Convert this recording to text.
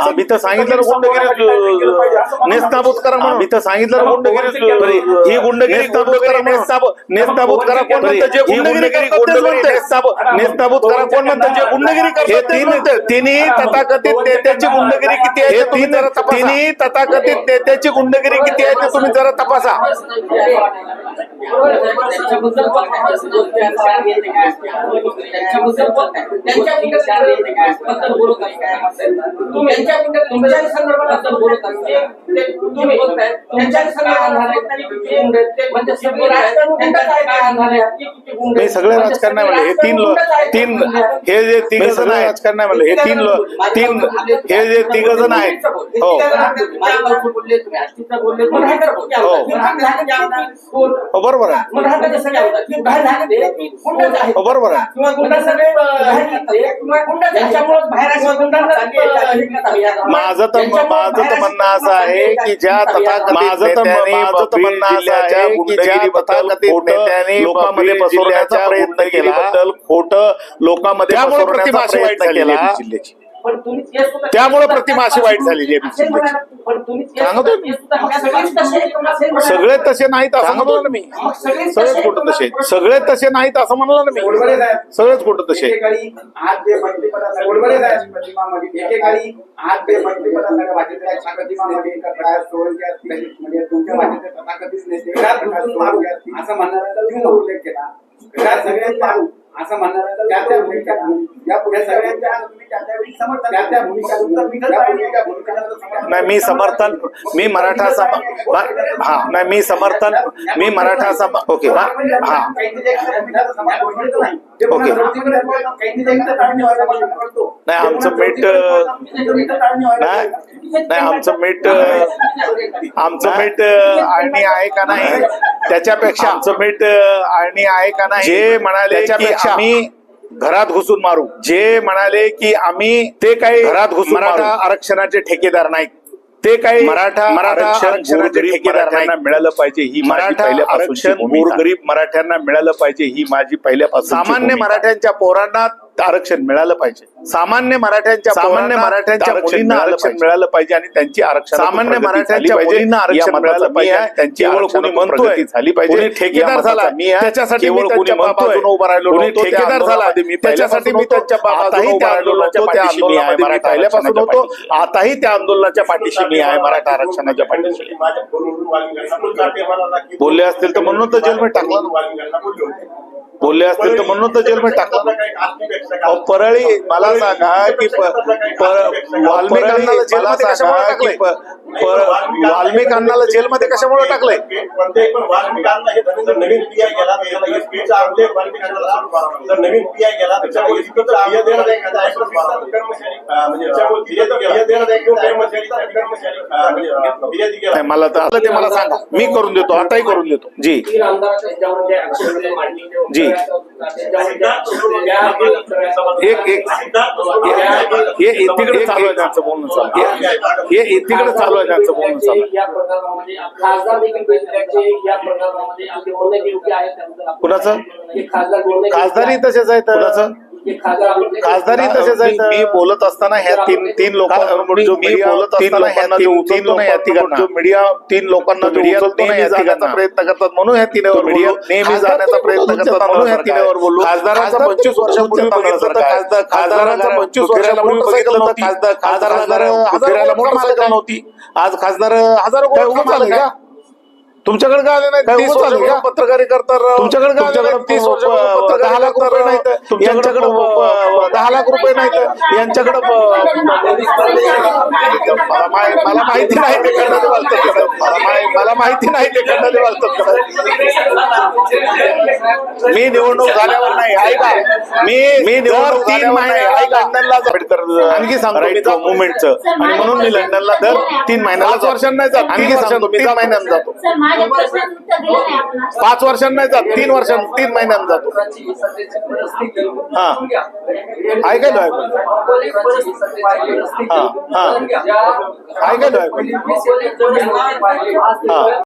आम्ही तर सांगितलं ना गुंडगिरी नेस्ताबूत करा म्हणून. आम्ही तर सांगितलं गुंडगिरी ही गुंडगिरी गुंडगिरी नेस्ताबूत नेस्ताबूत करा कोण म्हणतं जे गुंडगिरी. नेस्ताबूत करा कोण म्हणतं जे गुंडगिरी करतात तीन तिन्ही तथाकथित नेत्याची गुंडगिरी किती आहे ते तुम्ही जरा तपासा. तिन्ही तथाकथित नेत्याची गुंडगिरी किती आहे ते तुम्ही जरा तपासा. त्यांच्याबद्दल म्हणजे सगळे राजकारण आहे गुंड हे सगळे राजकारण नाही म्हणले हे तीन लो- तीन हे जे तिघ जण आहे राजकारण नाही म्हणले हे तीन लो- तीन हे जे तिघ जण आहेत. हो? हो. हो बरोबर आहे. हो बरोबर आहे. हे माझं तर माझं तर म्हणणं असं आहे की ज्या तथाकथित माझं तर- माझं तर म्हणणं असं आहे की ज्या तथाकथित खोटं नेत्यांनी लोकांमध्ये पसरवण्याचा प्रयत्न केला. खोटं लोकांमध्ये पसरवण्याचा प्रयत्न केला. त्यामुळे प्रतिमा अशी वाईट झालेली आहे. सगळे तसे नाहीत असं सांगतो म्हणलं ना मी. सगळेच सगळेच तसे कुठं तसे आहेत. सगळे तसे नाहीत असं म्हणलं ना मी. सगळेच कुठं तसे असं म्हणणाऱ्याचा असं त्या त्या भूमिका या पुढे सगळ्यांच्या त्या भूमिका नाही मी समर्थन मी मराठा सम मा- हा नाही मी समर्थन मी मराठा सम ओके हा. हा ओके. नाही, आमचं मीठ, नाही नाही आमचं मीठ आमचं मीठ आणि आहे का नाही? त्याच्यापेक्षा आमचं मीठ आणि आहे का नाही? जे म्हणाले त्याच्यापेक्षा आम्ही घरात घुसून मारू. जे म्हणाले की आम्ही ते काही घरात घुसून मराठा आरक्षणाचे ठेकेदार नाहीत. ते काही मराठा मराठा आरक्षणाचे ठेकेदार मिळालं पाहिजे ही मराठा आरक्षण. गोरगरीब मराठ्यांना मिळालं पाहिजे ही माझी पहिल्यापासून सामान्य मराठ्यांच्या पोरांना आरक्षण मिळालं पाहिजे. सामान्य मराठ्यांच्या सामान्य मराठ्यांच्या मुलींना आरक्षण मिळालं पाहिजे आणि त्यांची आरक्षण सामान्य मराठ्यांच्या मुलींना आरक्षण मिळालं पाहिजे. त्यांची केवळ कोणी म्हणतोय? झाली पाहिजे. ठेकेदार झाला? मी आहे. त्याच्यासाठी केवळ मी कोणी त्यांच्या म्हणतोय. बाजूने उभा राहिलो ठेकेदार झाला. मी त्याच्यासाठी मी त्यांच्या आताही बाजूने त्या आंदोलनाच्या पहिल्यापासून आरक्षणाच्या होतो. आताही त्या आंदोलनाच्या पाठीशी मी आहे मराठा आरक्षणाच्या पाठीशी. बोलले असतील तर म्हणून तर जेलमध्ये टाकलं. बोलले असतील तर म्हणून तर जेलमध्ये टाकलं. परळी मला सांगा की प- पर- वाल्मिक अण्णाला जेलमध्ये कशामुळे टाकलंय? पर- वाल्मिक अण्णाला जेलमध्ये कशामुळे टाकलंय? वाल्मिकांना वाल्मिकांना मला तर आता ते मला सांगा. मी करून देतो आताही करून देतो. जी. जे. एक एक हे तिकडे चालू आहे त्यांचं बोलणं चालू आहे. हे तिकडे चालू आहे त्यांचं बोलणं चालू आहे. आहे कुणाचं? खासदार तसेच आहेत कुणाचं हे खासदार तसेच आहेत. मी बोलत असताना ह्या तीन तीन लोकांवर जो मी बोलत असताना ह्या तीन तीन लोकांना जो मीडिया तीन लोकांना जो उचलतो ना या जाण्याचा प्रयत्न करतात म्हणून ह्या तिनेवर मीडिया नेहमी जाण्याचा प्रयत्न करतात म्हणून ह्या तिनेवर बोललो. खासदाराचा पंचवीस वर्षापूर्वी बघितलं तर खासदार खासदाराचा पंचवीस वर्षापूर्वी बघितलं तर खासदार खासदार हजार मोटरसायकल नव्हती. आज खासदार हजारो कोटी मालक आहे. तुमच्याकडे काय आले नाही तीस पत्रकारी करतात तुमच्याकडे तुमच्याकडे तीस वर्ष दहा लाख रुपये नाही तर यांच्याकडे दहा लाख रुपये नाही तर यांच्याकडे मला माहि- मला माहिती नाही ते कर्णाले वाचतात. मला माहि- मला माहिती नाही ते कर्णाले वाचतात. मी निवडणूक झाल्यावर नाही. ऐका. मी मी निवडणूक तीन महिने ऐका. लंडनला आणखी सांगतो मुवमेंटचं आणि म्हणून मी लंडनला दर तीन महिन्याला वर्षांना जात. आणखी सांगतो मी तीन महिन्यांना जातो. नाही पाच वर्षांना नाही जात तीन वर्षां तीन महिन्यांना जातो. हा. ऐकायला हा हा. ऐकायला हा.